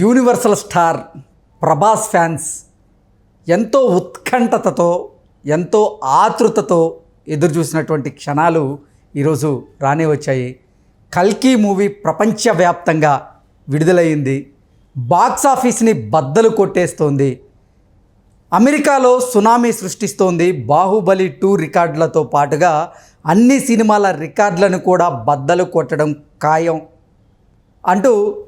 Universal star Prabhas fans ఎంతో ఉత్కంఠతతో ఎంతో ఆతృతతో ఎదురు చూసినటువంటి క్షణాలు ఈరోజు రానే వచ్చాయి. కల్కి మూవీ ప్రపంచవ్యాప్తంగా విడుదలైంది బాక్స్ ఆఫీస్ని బద్దలు కొట్టేస్తోంది. అమెరికాలో సునామీ సృష్టిస్తోంది. బాహుబలి టూ రికార్డులతో పాటుగా అన్ని సినిమాల రికార్డులను కూడా బద్దలు కొట్టడం ఖాయం అంటూ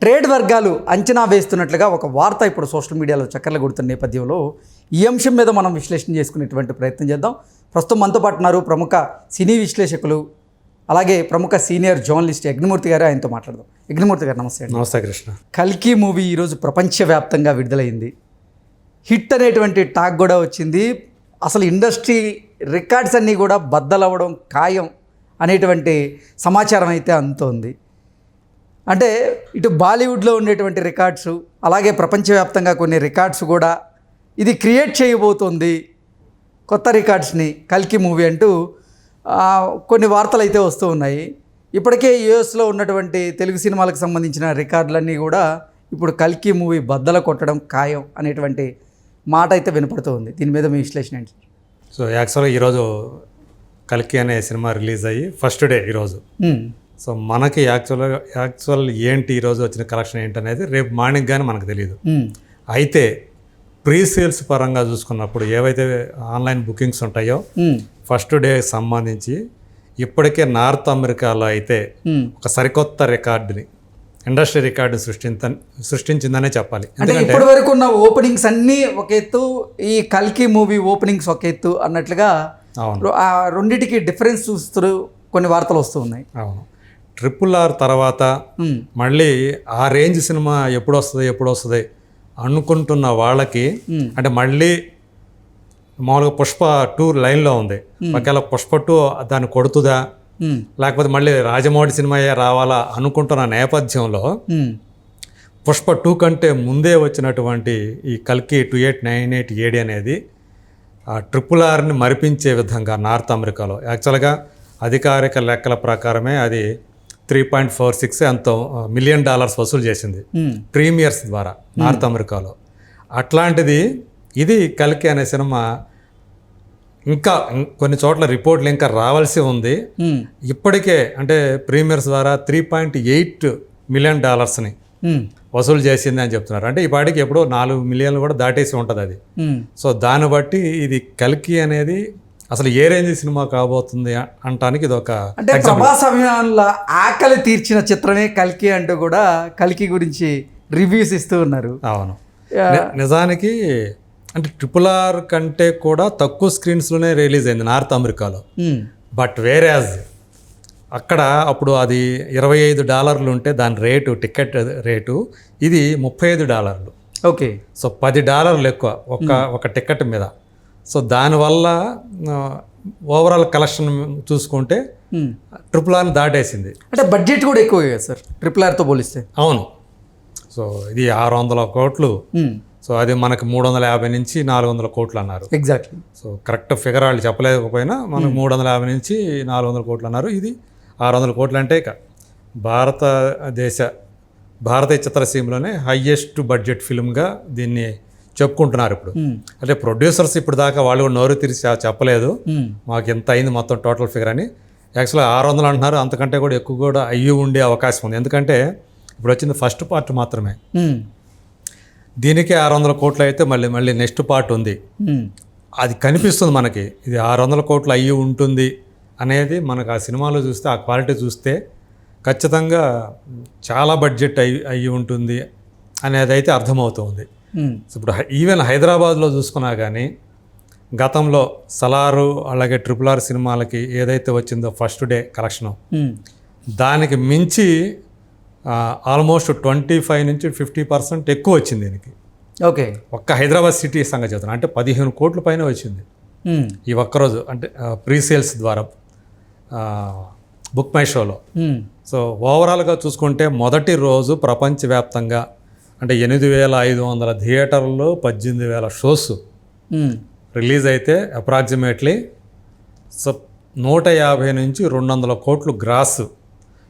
ట్రేడ్ వర్గాలు అంచనా వేస్తున్నట్లుగా ఒక వార్త ఇప్పుడు సోషల్ మీడియాలో చక్కర్లు కొడుతున్న నేపథ్యంలో ఈ అంశం మీద మనం విశ్లేషణ చేసుకునేటువంటి ప్రయత్నం చేద్దాం. ప్రస్తుతం మనతో పాటు ఉన్నారు ప్రముఖ సినీ విశ్లేషకులు అలాగే ప్రముఖ సీనియర్ జర్నలిస్ట్ యజ్ఞమూర్తి గారు ఆయనతో మాట్లాడదాం. యజ్ఞమూర్తి గారు నమస్తే నమస్తే కృష్ణ. కల్కి మూవీ ఈరోజు ప్రపంచవ్యాప్తంగా విడుదలైంది. హిట్ అనేటువంటి టాక్ కూడా వచ్చింది. అసలు ఇండస్ట్రీ రికార్డ్స్ అన్నీ కూడా బద్దలవ్వడం ఖాయం అనేటువంటి సమాచారం అయితే అందుతోంది. అంటే ఇటు బాలీవుడ్లో ఉండేటువంటి రికార్డ్స్ అలాగే ప్రపంచవ్యాప్తంగా కొన్ని రికార్డ్స్ కూడా ఇది క్రియేట్ చేయబోతోంది కొత్త రికార్డ్స్ని కల్కి మూవీ అంటూ కొన్ని వార్తలు అయితే వస్తూ ఉన్నాయి. ఇప్పటికే యుఎస్లో ఉన్నటువంటి తెలుగు సినిమాలకు సంబంధించిన రికార్డులన్నీ కూడా ఇప్పుడు కల్కి మూవీ బద్దల కొట్టడం ఖాయం అనేటువంటి మాట అయితే వినపడుతూ ఉంది. దీని మీద మీ విశ్లేషణ ఏంటి? సో యాక్చువల్గా ఈరోజు కల్కి అనే సినిమా రిలీజ్ అయ్యి ఫస్ట్ డే ఈరోజు. సో మనకి యాక్చువల్గా యాక్చువల్ ఏంటి ఈరోజు వచ్చిన కలెక్షన్ ఏంటి అనేది రేపు మార్నింగ్ కానీ మనకు తెలియదు అయితే ప్రీ సేల్స్ పరంగా చూసుకున్నప్పుడు ఏవైతే ఆన్లైన్ బుకింగ్స్ ఉంటాయో ఫస్ట్ డే సంబంధించి ఇప్పటికే నార్త్ అమెరికాలో అయితే. ఒక సరికొత్త రికార్డుని ఇండస్ట్రీ రికార్డు సృష్టించ సృష్టించిందనే చెప్పాలి. అంటే ఇప్పటి వరకు ఉన్న ఓపెనింగ్స్ అన్నీ ఒక ఎత్తు ఈ కల్కి మూవీ ఓపెనింగ్స్ ఒక ఎత్తు అన్నట్లుగా అవును. ఆ రెండిటికి డిఫరెన్స్ చూస్తూ కొన్ని వార్తలు వస్తూ ఉన్నాయి. అవును. ట్రిపుల్ ఆర్ తర్వాత మళ్ళీ ఆ రేంజ్ సినిమా ఎప్పుడు వస్తుంది ఎప్పుడు వస్తుంది అనుకుంటున్న వాళ్ళకి. అంటే మళ్ళీ మామూలుగా పుష్ప టూ లైన్లో ఉంది. ఒకవేళ పుష్ప టూ దాన్ని కొడుతుందా? లేకపోతే మళ్ళీ రాజమౌళి సినిమాయే రావాలా అనుకుంటున్న నేపథ్యంలో పుష్ప టూ కంటే ముందే వచ్చినటువంటి ఈ కల్కి two eight nine eight AD అనేది ఆ ట్రిపుల్ ఆర్ని మరిపించే విధంగా నార్త్ అమెరికాలో. యాక్చువల్గా అధికారిక లెక్కల ప్రకారమే అది త్రీ పాయింట్ ఫోర్ సిక్స్ ఎంతో మిలియన్ డాలర్స్ వసూలు చేసింది. ఉమ్, ప్రీమియర్స్ ద్వారా నార్త్ అమెరికాలో. అట్లాంటిది ఇది కల్కి అనే సినిమా ఇంకా కొన్ని చోట్ల రిపోర్ట్లు ఇంకా రావాల్సి ఉంది. ఉమ్, ఇప్పటికే అంటే ప్రీమియర్స్ ద్వారా త్రీ పాయింట్ ఎయిట్ మిలియన్ డాలర్స్ని వసూలు చేసింది అని చెప్తున్నారు. అంటే ఈ పాటికి ఎప్పుడో నాలుగు మిలియన్లు కూడా దాటేసి ఉంటుంది అది. సో దాన్ని బట్టి ఇది కల్కి అనేది అసలు ఏ రేంజ్ సినిమా కాబోతుంది అంటానికి ఇది ఒక అంటే ప్రభాస్ అభిమానుల ఆకలి తీర్చిన చిత్రమే కల్కి అంటూ కూడా కల్కి గురించి రివ్యూస్ ఇస్తూ ఉన్నారు. అవును. నిజానికి అంటే ట్రిపుల్ ఆర్ కంటే కూడా తక్కువ స్క్రీన్స్లోనే రిలీజ్ అయింది నార్త్ అమెరికాలో. బట్ వేరేజ్ అక్కడ అప్పుడు అది ఇరవై ఐదు డాలర్లు ఉంటే దాని రేటు టికెట్ రేటు ఇది ముప్పై ఐదు డాలర్లు. ఓకే. సో పది డాలర్లు ఎక్కువ ఒక ఒక టికెట్ మీద. సో దానివల్ల ఓవరాల్ కలెక్షన్ చూసుకుంటే. ట్రిపుల్ ఆర్ని దాటేసింది. అంటే బడ్జెట్ కూడా ఎక్కువ కదా సార్? ట్రిపుల్ ఆర్తో పోలిస్తే. అవును. సో ఇది ఆరు వందల కోట్లు. సో అది మనకి మూడు వందల యాభై నుంచి నాలుగు వందల కోట్లు అన్నారు. ఎగ్జాక్ట్లీ సో కరెక్ట్ ఫిగర్ వాళ్ళు చెప్పలేకపోయినా మనకు మూడు వందల యాభై నుంచి నాలుగు వందల కోట్లు అన్నారు. ఇది ఆరు వందల కోట్లు అంటే ఇక భారతదేశ భారతీయ చిత్రసీమలోనే హయ్యెస్ట్ బడ్జెట్ ఫిల్మ్గా దీన్ని చెప్పుకుంటున్నారు ఇప్పుడు. అంటే ప్రొడ్యూసర్స్ ఇప్పుడు దాకా వాళ్ళు కూడా నోరు తెరిచి చెప్పలేదు. మాకు ఎంత అయింది మొత్తం టోటల్ ఫిగర్ అని. యాక్చువల్గా ఆరు వందలు అంటున్నారు. అంతకంటే కూడా ఎక్కువ కూడా అయ్యి ఉండే అవకాశం ఉంది. ఎందుకంటే ఇప్పుడు వచ్చింది ఫస్ట్ పార్ట్ మాత్రమే. దీనికి ఆరు వందల కోట్లు అయితే మళ్ళీ మళ్ళీ నెక్స్ట్ పార్ట్ ఉంది. అది కనిపిస్తుంది మనకి. ఇది ఆరు వందల కోట్లు అయ్యి ఉంటుంది అనేది మనకు ఆ సినిమాలో చూస్తే ఆ క్వాలిటీ చూస్తే ఖచ్చితంగా చాలా బడ్జెట్ అయ్యి అయ్యి ఉంటుంది అనేది అయితే అర్థమవుతుంది. ఇప్పుడు హై- ఈవెన్ హైదరాబాద్లో చూసుకున్నా కానీ గతంలో సలారు అలాగే ట్రిపుల్ ఆర్ సినిమాలకి ఏదైతే వచ్చిందో ఫస్ట్ డే కలెక్షను ఉమ్, దానికి మించి ఆల్మోస్ట్ ట్వంటీ ఫైవ్ నుంచి ఫిఫ్టీ పర్సెంట్ ఎక్కువ వచ్చింది దీనికి. ఓకే. ఒక్క హైదరాబాద్ సిటీ సంగతి చెప్తాను అంటే పదిహేను కోట్ల పైన వచ్చింది. ఉమ్, ఈ ఒక్కరోజు అంటే ప్రీ సేల్స్ ద్వారా బుక్ మై షోలో. సో ఓవరాల్గా చూసుకుంటే మొదటి రోజు ప్రపంచవ్యాప్తంగా అంటే ఎనిమిది వేల ఐదు వందల థియేటర్లు పద్దెనిమిది వేల షోస్ రిలీజ్ అయితే అప్రాక్సిమేట్లీ సో నూట యాభై నుంచి రెండు వందల కోట్లు గ్రాస్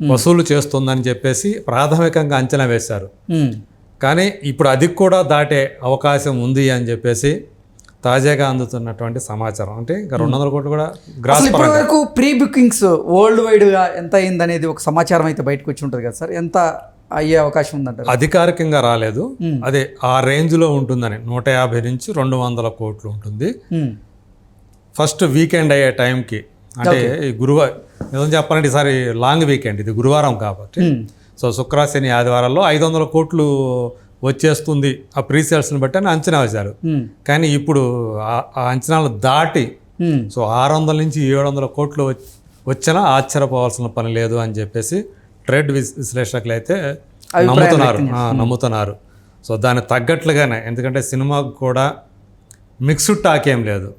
వసూలు చేస్తుందని చెప్పేసి ప్రాథమికంగా అంచనా వేశారు. కానీ ఇప్పుడు అది కూడా దాటే అవకాశం ఉంది అని చెప్పేసి తాజాగా అందుతున్నటువంటి సమాచారం. అంటే ఇంకా రెండు వందల కోట్లు కూడా గ్రాస్ ఇప్పటి వరకు ప్రీ బుకింగ్స్ వరల్డ్ వైడ్గా ఎంత అయింది అనేది ఒక సమాచారం అయితే బయటకు వచ్చి ఉంటుంది కదా సార్. ఎంత అయ్యే అవకాశం ఉందంటారు. అధికారికంగా రాలేదు. అదే ఆ రేంజ్లో ఉంటుందని నూట యాభై నుంచి రెండు వందల కోట్లు ఉంటుంది. ఫస్ట్ వీకెండ్ అయ్యే టైంకి అంటే గురువారం నిజం చెప్పాలంటే ఈసారి లాంగ్ వీకెండ్ ఇది గురువారం కాబట్టి. సో శుక్ర శని ఆదివారాల్లో ఐదు వందల కోట్లు వచ్చేస్తుంది ఆ ప్రీ సేల్స్ని బట్టి అని అంచనా వేశారు. కానీ ఇప్పుడు ఆ- అంచనాలు దాటి సో ఆరు వందల నుంచి ఏడు వందల కోట్లు వచ్- వచ్చినా ఆశ్చర్యపోవాల్సిన పని లేదు అని చెప్పేసి ట్రేడ్ విశ్లేషకులు అయితే నమ్ముతున్నారు. నమ్ముతున్నారు. సో దానికి తగ్గట్లుగానే ఎందుకంటే సినిమాకు కూడా మిక్స్డ్ టాక్ ఏం లేదు.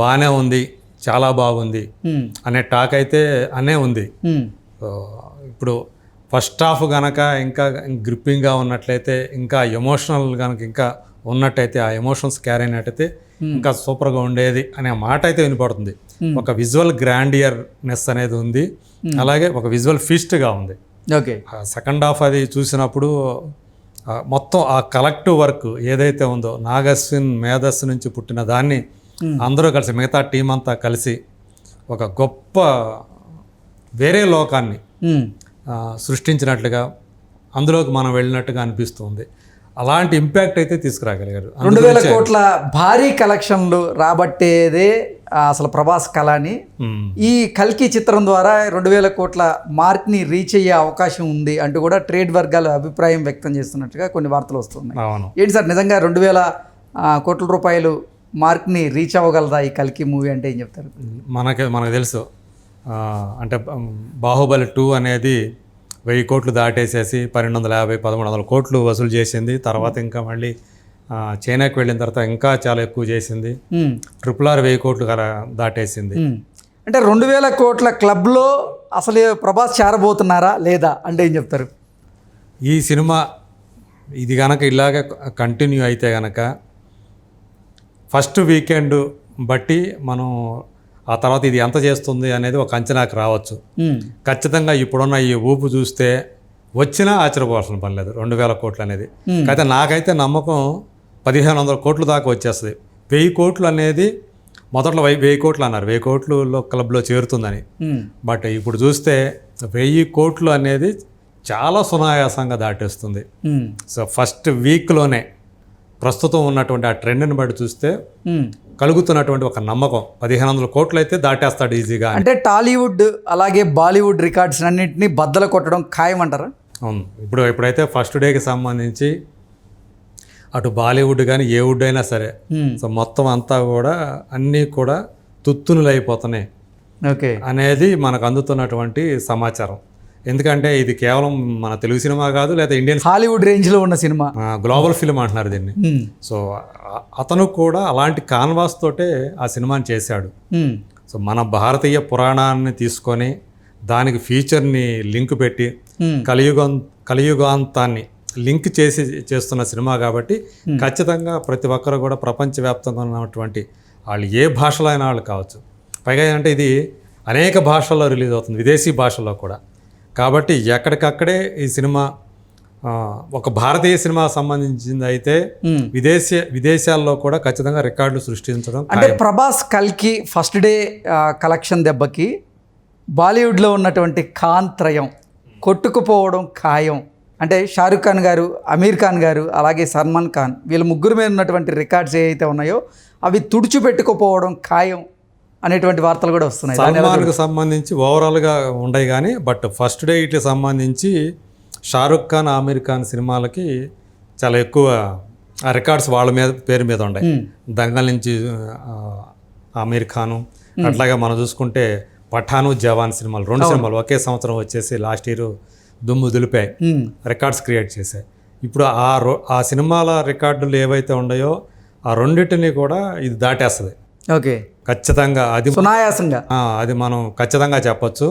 బాగానే ఉంది చాలా బాగుంది అనే టాక్ అయితే అనే ఉంది. సో ఇప్పుడు ఫస్ట్ హాఫ్ కనుక ఇంకా గ్రిప్పింగ్గా ఉన్నట్లయితే ఇంకా ఎమోషనల్ కనుక ఇంకా ఉన్నట్టయితే ఆ ఎమోషన్స్ క్యారీ అయినట్టయితే ఇంకా సూపర్గా ఉండేది అనే మాట అయితే వినపడుతుంది. ఒక విజువల్ గ్రాండియర్నెస్ అనేది ఉంది. అలాగే ఒక విజువల్ ఫీస్ట్గా ఉంది. ఓకే సెకండ్ హాఫ్ అది చూసినప్పుడు మొత్తం ఆ కలెక్టివ్ వర్క్ ఏదైతే ఉందో నాగస్విన్ మేధస్సు నుంచి పుట్టిన దాన్ని అందరూ కలిసి మిగతా టీం అంతా కలిసి ఒక గొప్ప వేరే లోకాన్ని సృష్టించినట్లుగా అందులోకి మనం వెళ్ళినట్టుగా అనిపిస్తుంది. అలాంటి ఇంపాక్ట్ అయితే తీసుకురాగలిగారు. రెండు వేల కోట్ల భారీ కలెక్షన్లు రాబట్టేదే అసలు ప్రభాస్ కళ అని. ఈ కల్కి చిత్రం ద్వారా రెండు వేల కోట్ల మార్క్ని రీచ్ అయ్యే అవకాశం ఉంది అంటూ కూడా ట్రేడ్ వర్గాలు అభిప్రాయం వ్యక్తం చేస్తున్నట్టుగా కొన్ని వార్తలు వస్తున్నాయి. ఏంటి సార్ నిజంగా రెండు వేల కోట్ల రూపాయలు మార్క్ని రీచ్ అవ్వగలదా ఈ కల్కి మూవీ అంటే ఏం చెప్తారు? మనకి మనకు తెలుసు. అంటే బాహుబలి టూ అనేది వెయ్యి కోట్లు దాటేసేసి పన్నెండు వందల యాభై పదమూడు వందల కోట్లు వసూలు చేసింది. తర్వాత ఇంకా మళ్ళీ చైనాకి వెళ్ళిన తర్వాత ఇంకా చాలా ఎక్కువ చేసింది. ట్రిపుల్ ఆర్ వెయ్యి కోట్లు దాటేసింది. అంటే రెండు వేల కోట్ల క్లబ్లో అసలు ప్రభాస్ చేరబోతున్నారా లేదా అంటే ఏం చెప్తారు? ఈ సినిమా ఇది కనుక ఇలాగే కంటిన్యూ అయితే కనుక ఫస్ట్ వీకెండ్ బట్టి మనం ఆ తర్వాత ఇది ఎంత చేస్తుంది అనేది ఒక అంచనాకు రావచ్చు. ఖచ్చితంగా ఇప్పుడున్న ఈ ఊపు చూస్తే వచ్చినా ఆశ్చర్యపోవాల్సిన పని లేదు. రెండు వేల కోట్లు అనేది. అయితే నాకైతే నమ్మకం పదిహేను వందల కోట్ల దాకా వచ్చేస్తుంది. వెయ్యి కోట్లు అనేది మొదట్లో వెయ్యి వెయ్యి కోట్లు అన్నారు. వెయ్యి కోట్లలో క్లబ్లో చేరుతుందని. బట్ ఇప్పుడు చూస్తే వెయ్యి కోట్లు అనేది చాలా సునాయాసంగా దాటేస్తుంది. సో ఫస్ట్ వీక్లోనే ప్రస్తుతం ఉన్నటువంటి ఆ ట్రెండ్ని బట్టి చూస్తే. కలుగుతున్నటువంటి ఒక నమ్మకం. పదిహేను వందల కోట్లు అయితే దాటేస్తాడు ఈజీగా అంటే టాలీవుడ్ అలాగే బాలీవుడ్ రికార్డ్స్ అన్నింటినీ బద్దలు కొట్టడం ఖాయం అంటారా అవును. ఇప్పుడు ఎప్పుడైతే ఫస్ట్ డేకి సంబంధించి అటు బాలీవుడ్ కానీ ఏ వుడ్ అయినా సరే సో మొత్తం అంతా కూడా అన్నీ కూడా తుత్తునులు అయిపోతున్నాయి ఓకే. అనేది మనకు అందుతున్నటువంటి సమాచారం. ఎందుకంటే ఇది కేవలం మన తెలుగు సినిమా కాదు లేదా ఇండియన్ హాలీవుడ్ రేంజ్లో ఉన్న సినిమా. గ్లోబల్ ఫిల్మ్ అంటున్నారు దీన్ని. సో అతను కూడా అలాంటి కాన్వాస్ తోటే ఆ సినిమాని చేశాడు. సో మన భారతీయ పురాణాన్ని తీసుకొని దానికి ఫీచర్ని లింక్ పెట్టి కలియుగం కలియుగాంతాన్ని లింక్ చేసి చేస్తున్న సినిమా కాబట్టి ఖచ్చితంగా ప్రతి ఒక్కరు కూడా ప్రపంచవ్యాప్తంగా ఉన్నటువంటి వాళ్ళు ఏ భాషలో అయినా వాళ్ళు కావచ్చు. పైగా ఏంటంటే ఇది అనేక భాషల్లో రిలీజ్ అవుతుంది విదేశీ భాషల్లో కూడా. కాబట్టి ఎక్కడికక్కడే ఈ సినిమా ఒక భారతీయ సినిమా సంబంధించింది అయితే. విదేశీ విదేశాల్లో కూడా ఖచ్చితంగా రికార్డులు సృష్టించడం అంటే ప్రభాస్ కల్కి ఫస్ట్ డే కలెక్షన్ దెబ్బకి బాలీవుడ్లో ఉన్నటువంటి ఖాన్ త్రయం కొట్టుకుపోవడం ఖాయం. అంటే షారుఖ్ ఖాన్ గారు అమీర్ ఖాన్ గారు అలాగే సల్మాన్ ఖాన్ వీళ్ళ ముగ్గురు మీద ఉన్నటువంటి రికార్డ్స్ ఏవైతే ఉన్నాయో అవి తుడిచిపెట్టుకుపోవడం ఖాయం. అనేటువంటి వార్తలు కూడా వస్తున్నాయి. సల్మాన్కి సంబంధించి ఓవరాల్గా ఉండయి కానీ బట్ ఫస్ట్ డే ఇట్కి సంబంధించి షారుఖ్ ఖాన్ ఆమీర్ ఖాన్ సినిమాలకి చాలా ఎక్కువ రికార్డ్స్ వాళ్ళ మీద పేరు మీద ఉన్నాయి దంగల్ నుంచి ఆమీర్ ఖాను అట్లాగే మనం చూసుకుంటే పఠాను జవాన్ సినిమాలు రెండు సినిమాలు ఒకే సంవత్సరం వచ్చేసి లాస్ట్ ఇయర్ దుమ్ము దులిపాయి. రికార్డ్స్ క్రియేట్ చేశాయి. ఇప్పుడు ఆ రో ఆ సినిమాల రికార్డులు ఏవైతే ఉన్నాయో ఆ రెండింటిని కూడా ఇది దాటేస్తుంది. ఓకే. ఖచ్చితంగా అది సునాయాసంగా. అది మనం ఖచ్చితంగా చెప్పొచ్చు.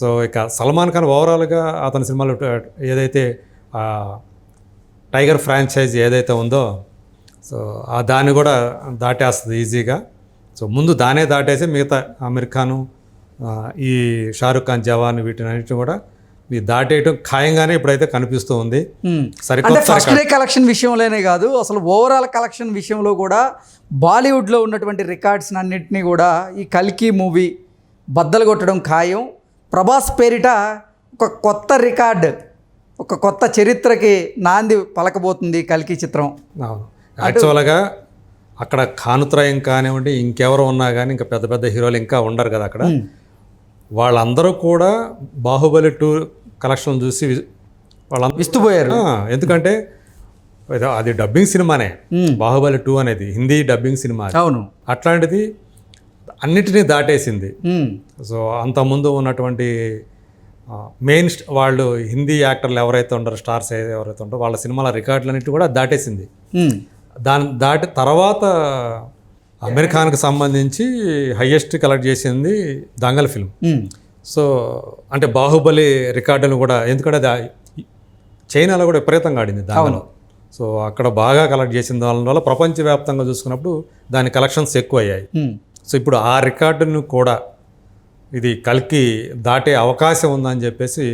సో ఇక సల్మాన్ ఖాన్ ఓవరాల్గా అతని సినిమాలు ఏదైతే టైగర్ ఫ్రాంచైజ్ ఏదైతే ఉందో సో ఆ దాన్ని కూడా దాటేస్తుంది ఈజీగా. సో ముందు దానే దాటేసి మిగతా అమీర్ ఖాను ఈ షారుఖ్ ఖాన్ జవాన్ వీటిని అన్నిటిని కూడా ఇది దాటేయటం ఖాయంగానే ఇప్పుడైతే కనిపిస్తూ ఉంది. అంటే ఫస్ట్ డే కలెక్షన్ విషయంలోనే కాదు అసలు ఓవరాల్ కలెక్షన్ విషయంలో కూడా బాలీవుడ్లో ఉన్నటువంటి రికార్డ్స్ అన్నింటినీ కూడా ఈ కల్కి మూవీ బద్దలు కొట్టడం ఖాయం. ప్రభాస్ పేరిట ఒక కొత్త రికార్డ్ ఒక కొత్త చరిత్రకి నాంది పలకబోతుంది కల్కి చిత్రం. యాక్చువల్గా అక్కడ కానుత్రయం కానివ్వండి ఇంకెవరు ఉన్నా కానీ ఇంకా పెద్ద పెద్ద హీరోలు ఇంకా ఉండరు కదా అక్కడ. వాళ్ళందరూ కూడా బాహుబలి టూ కలెక్షన్ చూసి వి- వాళ్ళందరూ విస్తుపోయారు ఆ, ఎందుకంటే అది డబ్బింగ్ సినిమానే. బాహుబలి టూ అనేది హిందీ డబ్బింగ్ సినిమా. అవును అట్లాంటిది అన్నిటినీ దాటేసింది. సో అంతకుముందు ఉన్నటువంటి మెయిన్ వాళ్ళు హిందీ యాక్టర్లు ఎవరైతే ఉంటారో స్టార్స్ ఎవరైతే ఉంటారో వాళ్ళ సినిమాల రికార్డులన్నిటి కూడా దాటేసింది. దాని దాటి తర్వాత అమీర్ ఖాన్కి సంబంధించి హయ్యెస్ట్ కలెక్ట్ చేసింది దంగల్ ఫిల్మ్. సో అంటే బాహుబలి రికార్డును కూడా ఎందుకంటే అది చైనాలో కూడా విపరీతంగా ఆడింది దానిలో సో అక్కడ బాగా కలెక్ట్ చేసిన దాని వల్ల ప్రపంచవ్యాప్తంగా చూసుకున్నప్పుడు దాని కలెక్షన్స్ ఎక్కువ అయ్యాయి. సో ఇప్పుడు ఆ రికార్డును కూడా ఇది కలికి దాటే అవకాశం ఉందని చెప్పేసి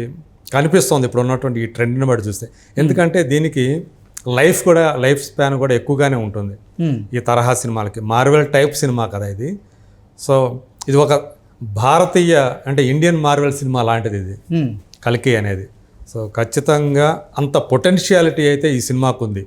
కనిపిస్తోంది. ఇప్పుడు ఉన్నటువంటి ఈ ట్రెండ్ని బట్టి చూస్తే. ఎందుకంటే దీనికి లైఫ్ కూడా లైఫ్ స్పాన్ కూడా ఎక్కువగానే ఉంటుంది. ఈ తరహా సినిమాలకి. మార్వెల్ టైప్ సినిమా కదా ఇది. సో ఇది ఒక భారతీయ అంటే ఇండియన్ మార్వెల్ సినిమా లాంటిది ఇది. కలికి అనేది. సో ఖచ్చితంగా అంత పొటెన్షియాలిటీ అయితే ఈ సినిమాకు ఉంది.